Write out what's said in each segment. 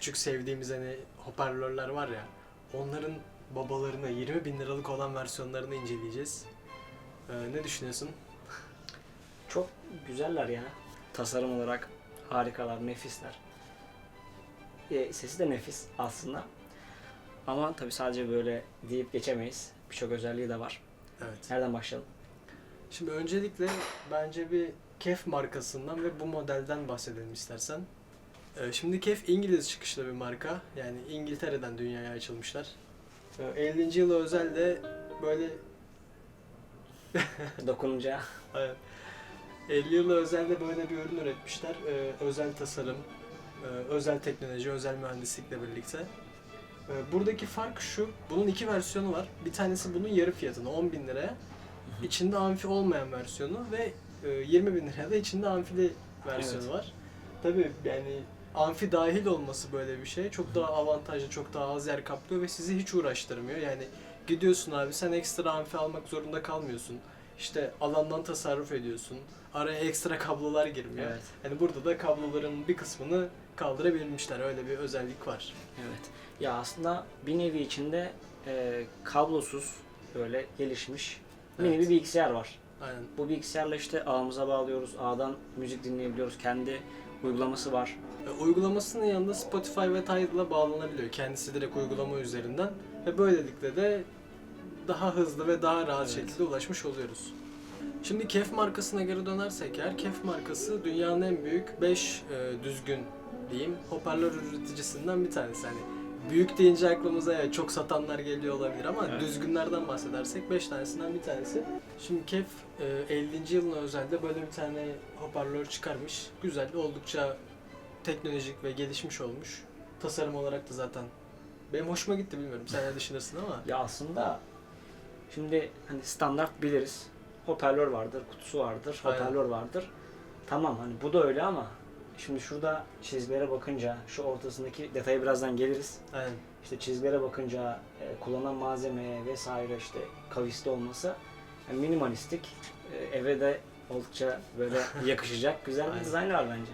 küçük sevdiğimiz hani hoparlörler var ya. Onların babalarını 20 bin liralık olan versiyonlarını inceleyeceğiz. Ee, ne düşünüyorsun? Çok güzeller ya. Tasarım olarak harikalar, nefisler. E, sesi de nefis aslında. Ama tabii sadece böyle deyip geçemeyiz. Birçok özelliği de var. Evet. Nereden başlayalım? Şimdi öncelikle bence bir Kef markasından ve bu modelden bahsedelim istersen. Ee, Şimdi Kef İngiliz çıkışlı bir marka. Yani İngiltere'den dünyaya açılmışlar. Ee, 50. yılı özel de böyle Dokununca Evet. 50 yılı özelde böyle bir ürün üretmişler. Ee, özel tasarım, e, özel teknoloji, özel mühendislikle birlikte. Ee, buradaki fark şu, bunun iki versiyonu var. Bir tanesi bunun yarı fiyatına 10 bin liraya. İçinde amfi olmayan versiyonu ve e, 20 bin liraya da içinde amfili versiyonu Evet. var. Tabii yani amfi dahil olması böyle bir şey çok daha avantajlı, çok daha az yer kaplıyor ve sizi hiç uğraştırmıyor. Yani gidiyorsun abi sen ekstra amfi almak zorunda kalmıyorsun. İşte alandan tasarruf ediyorsun. Araya ekstra kablolar girmiyor. Evet. Yani burada da kabloların bir kısmını kaldırabilmişler. Öyle bir özellik var. Evet. Ya aslında bir nevi içinde e, kablosuz böyle gelişmiş mini Evet. bir bilgisayar var. Aynen. Bu bilgisayarla işte ağımıza bağlıyoruz. Ağdan müzik dinleyebiliyoruz. Kendi uygulaması var. E, Uygulamasının yanında Spotify ve Tidal'a bağlanabiliyor. Kendisi direkt uygulama üzerinden. Ve böylelikle de daha hızlı ve daha rahat Evet. şekilde ulaşmış oluyoruz. Şimdi Kef markasına geri dönersek eğer, Kef markası dünyanın en büyük 5 düzgün diyeyim hoparlör üreticisinden bir tanesi. Hani büyük deyince aklımıza evet, çok satanlar geliyor olabilir ama Evet. düzgünlerden bahsedersek 5 tanesinden bir tanesi. Şimdi Kef e, 50. yılına özelde böyle bir tane hoparlör çıkarmış. Güzel, oldukça teknolojik ve gelişmiş olmuş. Tasarım olarak da zaten benim hoşuma gitti bilmiyorum. Sen ne düşünürsün ama. Ya aslında şimdi hani standart biliriz. Hoparlör vardır, kutusu vardır, Aynen. hoparlör vardır. Tamam hani bu da öyle ama şimdi şurada çizgilere bakınca şu ortasındaki detaya birazdan geliriz. Aynen. İşte çizgilere bakınca e, kullanılan malzemeye vesaire işte kavisli olması yani minimalistik e, eve de oldukça böyle yakışacak güzel bir dizayn var bence.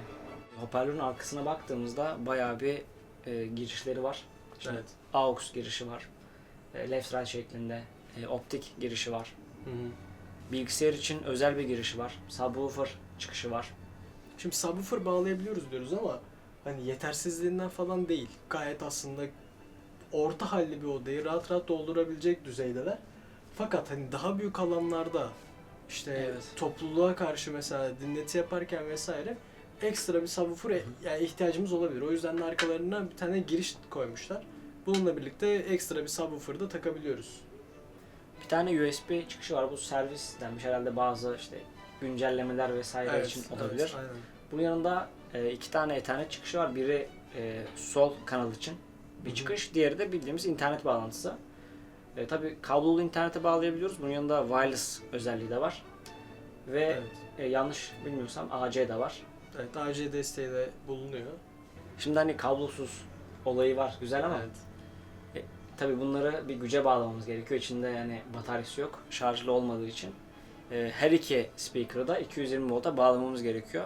Hoparlörün arkasına baktığımızda bayağı bir e, girişleri var. İşte Evet. AUX girişi var. E, left right şeklinde. E, optik girişi var. Hı hı. Bilgisayar için özel bir girişi var. Subwoofer çıkışı var. Şimdi subwoofer bağlayabiliyoruz diyoruz ama hani yetersizliğinden falan değil. Gayet aslında orta halli bir odayı rahat rahat doldurabilecek düzeydeler. Fakat hani daha büyük alanlarda işte Evet. topluluğa karşı mesela dinleti yaparken vesaire ekstra bir subwoofer yani ihtiyacımız olabilir. O yüzden de arkalarına bir tane giriş koymuşlar. Bununla birlikte ekstra bir subwoofer da takabiliyoruz. Bir tane USB çıkışı var. Bu servis denmiş herhalde bazı işte güncellemeler vesaire için olabilir. evet, aynen. Bunun yanında e, iki tane Ethernet çıkışı var. Biri e, sol kanal için bir Hı hı. çıkış. Diğeri de bildiğimiz internet bağlantısı. E, Tabi kablolu internete bağlayabiliyoruz. Bunun yanında wireless özelliği de var. Ve Evet. e, yanlış bilmiyorsam AC de var. Evet, AC desteği de bulunuyor. Şimdi hani kablosuz olayı var güzel ama Evet. tabi bunları bir güce bağlamamız gerekiyor. İçinde yani bataryası yok. Şarjlı olmadığı için. E, her iki speaker'ı da 220 volta bağlamamız gerekiyor.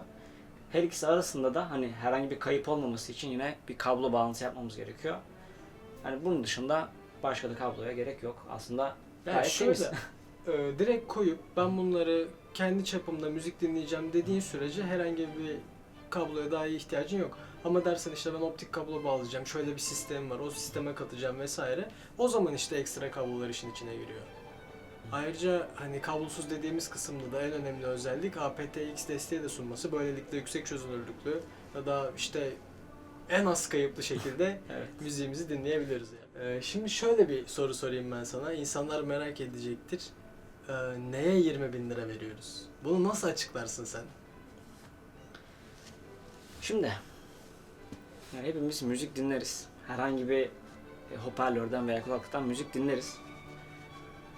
Her ikisi arasında da hani herhangi bir kayıp olmaması için yine bir kablo bağlantısı yapmamız gerekiyor. Yani bunun dışında başka da kabloya gerek yok. Aslında Yani gayet şöyle, temiz. e, direkt koyup ben bunları kendi çapımda müzik dinleyeceğim dediğin sürece herhangi bir kabloya daha iyi ihtiyacın yok. Ama dersen işte ben optik kablo bağlayacağım, şöyle bir sistem var, o sisteme katacağım vesaire. O zaman işte ekstra kablolar işin içine giriyor. Ayrıca hani kablosuz dediğimiz kısımda da en önemli özellik aptX desteği de sunması. Böylelikle yüksek çözünürlüklü ya da işte en az kayıplı şekilde Evet. müziğimizi dinleyebiliriz. Yani. Ee, şimdi şöyle bir soru sorayım ben sana. İnsanlar merak edecektir. Ee, neye 20 bin lira veriyoruz? Bunu nasıl açıklarsın sen? Şimdi yani hepimiz müzik dinleriz. Herhangi bir e, hoparlörden veya kulaklıktan müzik dinleriz.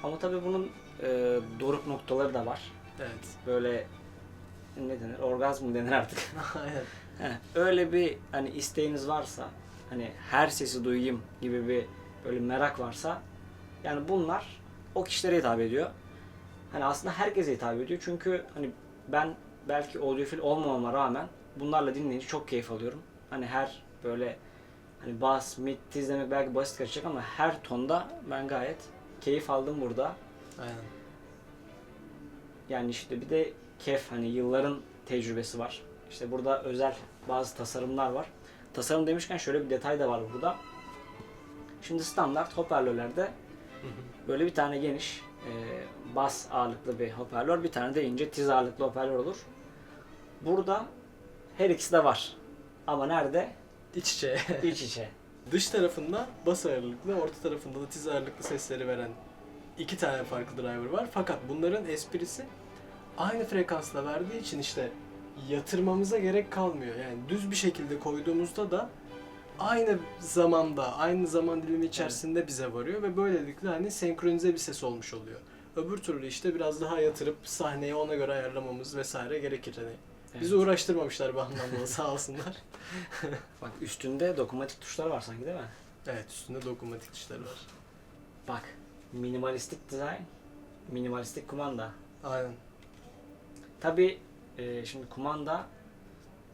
Ama tabii bunun e, doruk noktaları da var. Evet. Böyle ne denir? Orgazm denir artık? Aynen. Heh, öyle bir hani isteğiniz varsa hani her sesi duyayım gibi bir böyle merak varsa yani bunlar o kişilere hitap ediyor. Hani aslında herkese hitap ediyor çünkü hani ben belki audiofil olmamama rağmen bunlarla dinleyince çok keyif alıyorum. Hani her böyle hani bas, mid, tiz demek belki basit kaçacak ama her tonda ben gayet keyif aldım burada. Aynen. Yani işte bir de kef hani yılların tecrübesi var. İşte burada özel bazı tasarımlar var. Tasarım demişken şöyle bir detay da var burada. Şimdi standart hoparlörlerde böyle bir tane geniş e, bas ağırlıklı bir hoparlör, bir tane de ince tiz ağırlıklı hoparlör olur. Burada her ikisi de var. Ama nerede? İç içe. İç içe. Dış tarafında bas ağırlıklı, orta tarafında da tiz ağırlıklı sesleri veren iki tane farklı driver var. Fakat bunların esprisi aynı frekansla verdiği için işte yatırmamıza gerek kalmıyor. Yani düz bir şekilde koyduğumuzda da aynı zamanda, aynı zaman dilimi içerisinde bize varıyor ve böylelikle hani senkronize bir ses olmuş oluyor. Öbür türlü işte biraz daha yatırıp sahneyi ona göre ayarlamamız vesaire gerekir hani. Bizi uğraştırmamışlar bu anlamda sağ olsunlar. Bak üstünde dokunmatik tuşlar var sanki değil mi? Evet üstünde dokunmatik tuşları var. Bak minimalistik design, minimalistik kumanda. Aynen. Tabi şimdi kumanda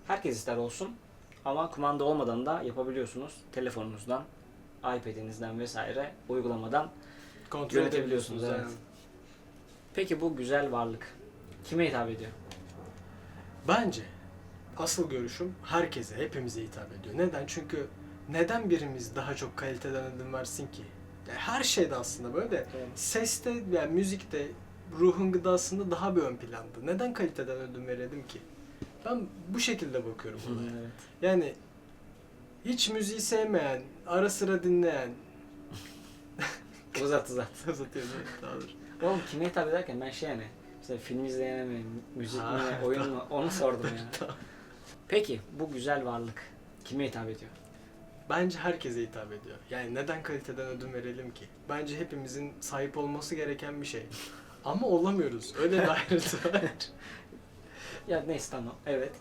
herkes ister olsun ama kumanda olmadan da yapabiliyorsunuz. Telefonunuzdan, iPad'inizden vesaire uygulamadan. Kontrol Yönetebiliyorsunuz, evet. Peki bu güzel varlık kime hitap ediyor? Bence asıl görüşüm herkese, hepimize hitap ediyor. Neden? Çünkü neden birimiz daha çok kaliteden ödün versin ki? Yani her şeyde aslında böyle de seste yani müzikte ruhun gıdasında daha bir ön planda. Neden kaliteden ödün verelim ki? Ben bu şekilde bakıyorum olaya. evet. Yani hiç müziği sevmeyen, ara sıra dinleyen, Uzat uzat. uzatıyorum daha dur. Oğlum kime hitap ederken ben şey yani mesela film izleyene mi, müzik mi, oyun mu onu sordum ya. Peki bu güzel varlık kime hitap ediyor? Bence herkese hitap ediyor. Yani neden kaliteden ödün verelim ki? Bence hepimizin sahip olması gereken bir şey. Ama olamıyoruz. Öyle ayrıntı var. Ya neyse tamam evet.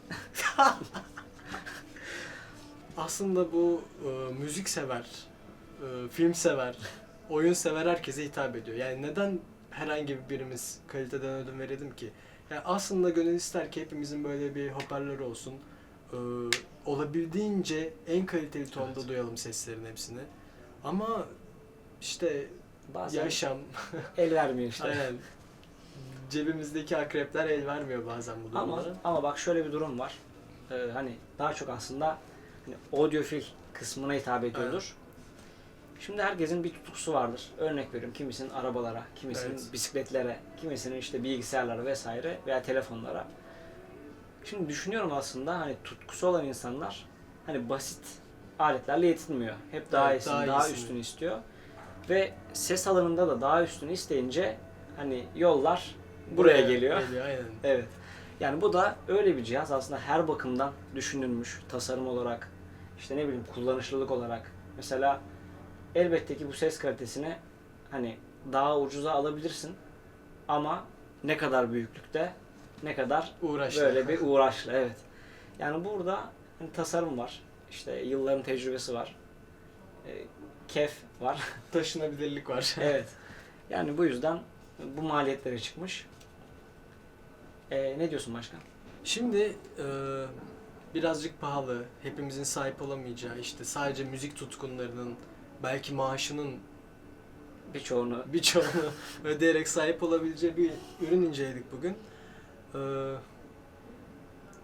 Aslında bu e, müzik sever, e, film sever, oyun sever herkese hitap ediyor. Yani neden herhangi bir birimiz kaliteden ödün verelim ki? Yani aslında gönül ister ki hepimizin böyle bir hoparlörü olsun. E, olabildiğince en kaliteli tonda Evet. duyalım seslerin hepsini. Ama işte Bazen yaşam, el vermiyor işte. aynen cebimizdeki akrepler el vermiyor bazen bu Ama durumlara. ama bak şöyle bir durum var. Ee, hani daha çok aslında hani audiofil kısmına hitap ediyordur. Şimdi herkesin bir tutkusu vardır. Örnek veriyorum kimisinin arabalara, kimisinin Evet. bisikletlere, kimisinin işte bilgisayarlara vesaire veya telefonlara. Şimdi düşünüyorum aslında hani tutkusu olan insanlar hani basit aletlerle yetinmiyor. Hep daha Evet, iyisini, daha daha, iyisini. üstünü istiyor. Ve ses alanında da daha üstünü isteyince hani yollar buraya geliyor. Geliyor aynen. Evet. Yani bu da öyle bir cihaz aslında her bakımdan düşünülmüş tasarım olarak işte ne bileyim kullanışlılık olarak. Mesela elbette ki bu ses kalitesini hani daha ucuza alabilirsin ama ne kadar büyüklükte ne kadar Uğraşlar. böyle bir uğraşlı evet. Yani burada hani tasarım var. işte yılların tecrübesi var. E, kef var. taşınabilirlik var. evet. Yani bu yüzden bu maliyetlere çıkmış. E, ne diyorsun başkan? Şimdi e, birazcık pahalı, hepimizin sahip olamayacağı işte sadece müzik tutkunlarının belki maaşının Birçoğunu birçoğunu ödeyerek sahip olabileceği bir ürün inceledik bugün. E,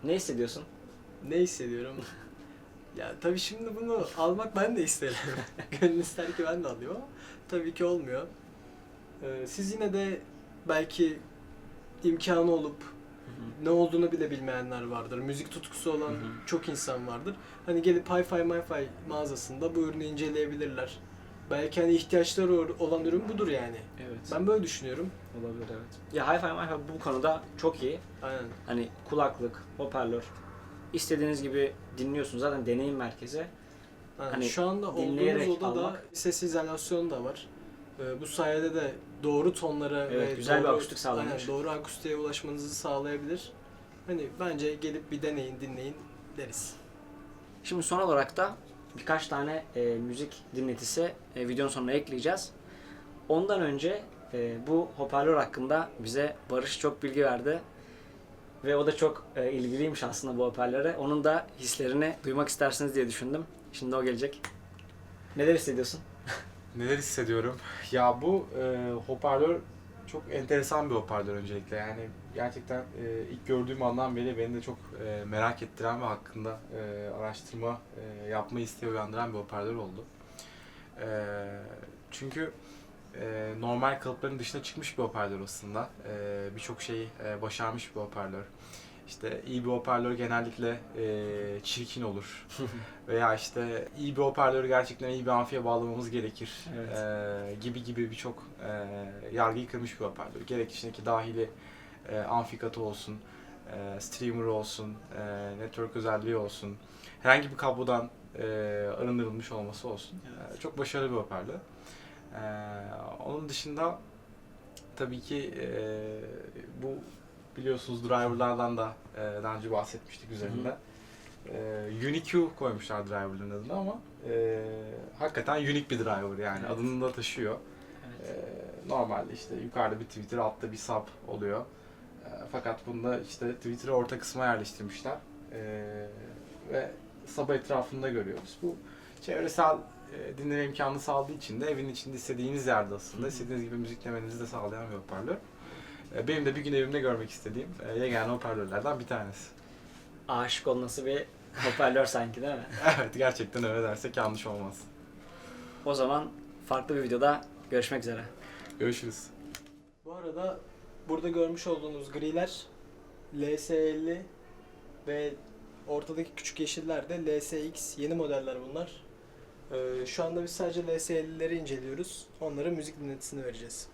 ne hissediyorsun? ne hissediyorum? ya tabii şimdi bunu almak ben de isterim. Gönül ister ki ben de alayım ama tabii ki olmuyor. E, siz yine de belki imkanı olup ne olduğunu bile bilmeyenler vardır. Müzik tutkusu olan Hı hı. çok insan vardır. Hani gelip Hi-Fi MiFi mağazasında bu ürünü inceleyebilirler. Belki hani ihtiyaçları olan ürün budur yani. Evet. Ben böyle düşünüyorum. Olabilir evet. Ya Hi-Fi MiFi bu konuda çok iyi. Aynen. Hani kulaklık, hoparlör. istediğiniz gibi dinliyorsunuz. Zaten deneyim merkezi. Aynen. Hani Şu anda olduğumuz odada almak. ses izolasyonu da var. Ee, bu sayede de doğru tonlara Evet, ve güzel bir doğru, akustik sağlanmış. Aynen, doğru akustiğe ulaşmanızı sağlayabilir. Hani bence gelip bir deneyin, dinleyin deriz. Şimdi son olarak da birkaç tane e, müzik dinletisi e, videonun sonuna ekleyeceğiz. Ondan önce e, bu hoparlör hakkında bize Barış çok bilgi verdi. Ve o da çok e, ilgiliymiş aslında bu hoparlöre. Onun da hislerini duymak istersiniz diye düşündüm. Şimdi o gelecek. Neler hissediyorsun? Neler hissediyorum? Ya bu e, hoparlör çok enteresan bir hoparlör öncelikle. Yani gerçekten e, ilk gördüğüm andan beri beni de çok e, merak ettiren ve hakkında e, araştırma e, yapma isteği uyandıran bir hoparlör oldu. E, çünkü e, normal kalıpların dışına çıkmış bir hoparlör aslında. E, Birçok şeyi e, başarmış bir hoparlör. İşte iyi bir hoparlör genellikle e, çirkin olur. Veya işte iyi bir hoparlörü gerçekten iyi bir amfiye bağlamamız gerekir Evet. Ee, gibi gibi birçok e, yargıyı kırmış bir hoparlör. Gerek içindeki dahili e, amfikatı olsun, e, streamer olsun, e, network özelliği olsun, herhangi bir kablodan e, arındırılmış olması olsun. Evet. E, çok başarılı bir hoparlör. E, onun dışında tabii ki e, bu biliyorsunuz driverlardan da e, daha önce bahsetmiştik üzerinde. E, UniQ koymuşlar driver'ın adını ama e, hakikaten unique bir driver yani Evet. adını da taşıyor. Evet. E, normalde işte yukarıda bir Twitter altta bir sub oluyor. E, fakat bunda işte Twitter'ı orta kısma yerleştirmişler. E, ve sub etrafında görüyoruz. Bu çevresel e, dinleme imkanı sağladığı için de evin içinde istediğiniz yerde aslında Hı hı. istediğiniz gibi müzik dinlemenizi de sağlayan bir hoparlör. E, benim de bir gün evimde görmek istediğim e, yegane hoparlörlerden bir tanesi. Aşık olması bir hoparlör sanki değil mi? Evet gerçekten öyle dersek yanlış olmaz. O zaman farklı bir videoda görüşmek üzere. Görüşürüz. Bu arada burada görmüş olduğunuz griler LS50 ve ortadaki küçük yeşiller de LSX yeni modeller bunlar. Ee, şu anda biz sadece LS50'leri inceliyoruz. Onlara müzik dinletisini vereceğiz.